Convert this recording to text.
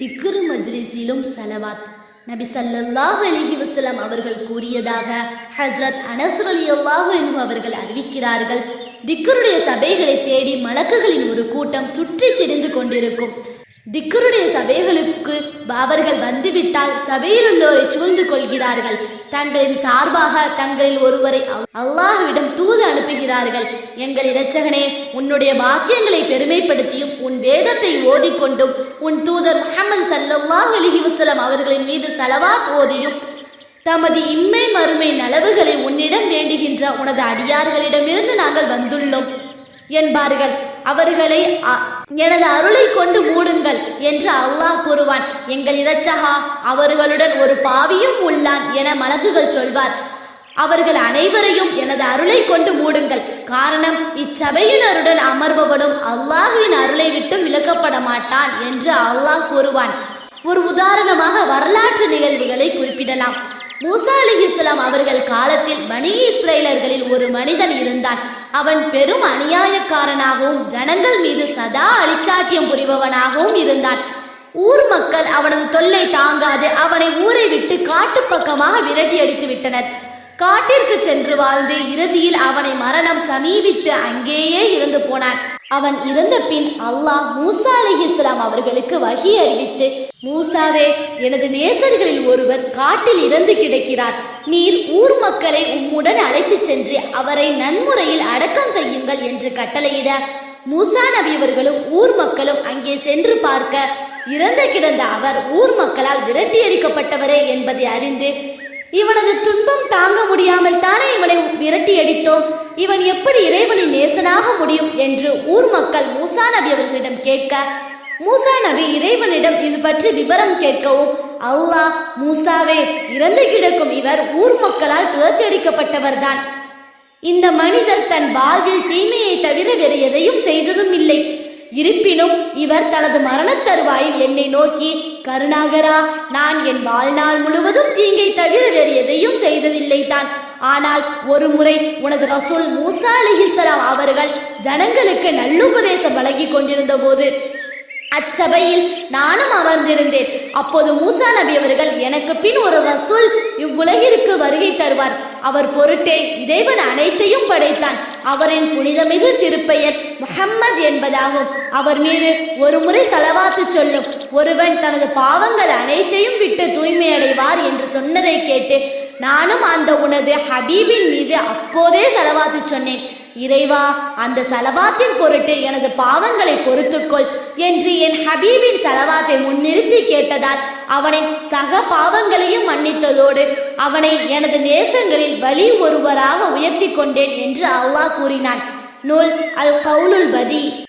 திக்ரு மஜ்லிஸிலும் சலவாத். நபி சல்லாஹ் அலிஹி வசலம் அவர்கள் கூறியதாக ஹஸ்ரத் அனஸ் ரலியல்லாஹு என்று அவர்கள் அறிவிக்கிறார்கள். திக்ருடைய சபைகளை தேடி மலக்குகளின் ஒரு கூட்டம் சுற்றி திரிந்து கொண்டிருக்கும். திக்கருடைய சபைகளுக்கு அவர்கள் வந்துவிட்டால் சபையில் உள்ளோரை சூழ்ந்து கொள்கிறார்கள். தங்களின் சார்பாக தங்களில் ஒருவரை அல்லாஹுவிடம் தூது அனுப்புகிறார்கள். எங்கள் இரட்சகனே உன்னுடைய வாக்கியங்களை பெருமைப்படுத்தியும் உன் வேதத்தை ஓதிக்கொண்டும் உன் தூதர் முகமது சல்லாஹ் அலிஹி வசலம் அவர்களின் மீது சலவாத் ஓதியும். தமது இம்மை மறுமை நலவுகளை உன்னிடம் வேண்டுகின்ற உனது அடியார்களிடமிருந்து நாங்கள் வந்துள்ளோம். என்பார்கள். அவர்களை அ- எனது அருளை கொண்டு மூடுங்கள் என்று அல்லாஹ் கூறுவான். எங்கள் இரட்சகா அவர்களுடன் ஒரு பாவியும் உள்ளான் என மலக்குகள் சொல்வார். அவர்கள் அனைவரையும் எனது அருளை கொண்டு மூடுங்கள். காரணம் இச்சபையினருடன் அமர்பவனும் அல்லாஹுவின் அருளை விட்டும் விலக்கப்பட மாட்டான் என்று அல்லாஹ் கூறுவான். ஒரு உதாரணமாக வரலாற்று நிகழ்வுகளை குறிப்பிடலாம். மூசா அலிஹிஸ்லாம் அவர்கள் காலத்தில் பனி இஸ்ரேலர்களில் ஒரு மனிதன் இருந்தான். அவன் பெரும் அநியாயக்காரனாகவும் ஜனங்கள் மீது சதா அழிச்சாட்டியம் புரிபவனாகவும் இருந்தான். ஊர் மக்கள் அவனது தொல்லை தாங்காது அவனை ஊரை விட்டு காட்டு பக்கமாக விரட்டி அடித்து விட்டனர். காட்டிற்கு சென்று வாழ்ந்து இறுதியில் அவனை மரணம் சமீபித்து அங்கேயே இறந்து போனான். அவன் இறந்த பின் அல்லாஹ் மூசா அலிஹிஸ்லாம் அவர்களுக்கு வகி அறிவித்து மூசாவே எனது நேசர்களில் ஒருவர் காட்டில் இறந்து கிடக்கிறார். நீர் ஊர் மக்களை உம்முடன் அழைத்துச் சென்று அவரை நன்முறையில் அடக்கம் செய்யுங்கள் என்று கட்டளையிட மூசா நபியவர்களும் ஊர் மக்களும் அங்கே சென்று பார்க்க இறந்து கிடந்த அவர் ஊர் மக்களால் விரட்டியடிக்கப்பட்டவரே என்பதை அறிந்து இவனது துன்பம் தாங்க முடியாமல் தானே இவனை விரட்டி அடித்தோம்? இவன் எப்படி இறைவனின் நேசனாக முடியும் என்று ஊர் மக்கள் மூசா நபி அவர்களிடம் கேட்க மூசா நபி இறைவனிடம் இது பற்றி விவரம் கேட்கவும் அல்லாஹ் மூசாவே இறந்து கிடக்கும் இவர் ஊர் மக்களால் துரத்தடிக்கப்பட்டவர்தான் இந்த மனிதர் தன் வாழ்வில் தீமையை தவிர வேறு எதையும் செய்ததும் இல்லை. இருப்பினும் இவர் தனது மரணத் தருவாயில் என்னை நோக்கி கருணாகரா நான் என் வாழ்நாள் முழுவதும் தீங்கை தவிர வேறு எதையும் செய்ததில்லை தான் ஆனால் ஒரு முறை உனது ரசூல் மூசா அலிஹிசலாம் அவர்கள் ஜனங்களுக்கு நல்லுபதேசம் வழங்கி கொண்டிருந்த போது அச்சபையில் நானும் அமர்ந்திருந்தேன். அப்போது மூசா நபி அவர்கள் எனக்கு பின் ஒரு ரசூல் இவ்வுலகிற்கு வருகை தருவார். அவர் பொருட்டே இறைவன் அனைத்தையும் படைத்தான். அவரின் புனிதமிகு திருப்பெயர் முஹம்மது என்பதாகும். அவர் மீது ஒரு முறை செலவாத்து சொல்லும். ஒருவன் தனது பாவங்கள் அனைத்தையும் விட்டு தூய்மையடைவார் என்று சொன்னதை கேட்டு நானும் அந்த உனது ஹபீபின் மீது அப்போதே செலவாத்து சொன்னேன். இறைவா அந்த சலவாத்தின் பொருட்டு எனது பாவங்களை பொறுத்துக்கொள் என்று என் ஹபீபின் சலவாத்தை முன்னிறுத்தி கேட்டதால் அவனை சக பாவங்களையும் மன்னித்ததோடு அவனை எனது நேசங்களில் வழி ஒருவராக உயர்த்தி கொண்டேன் என்று அல்லாஹ் கூறினான். நூல் அல் கவுலுல் பதி.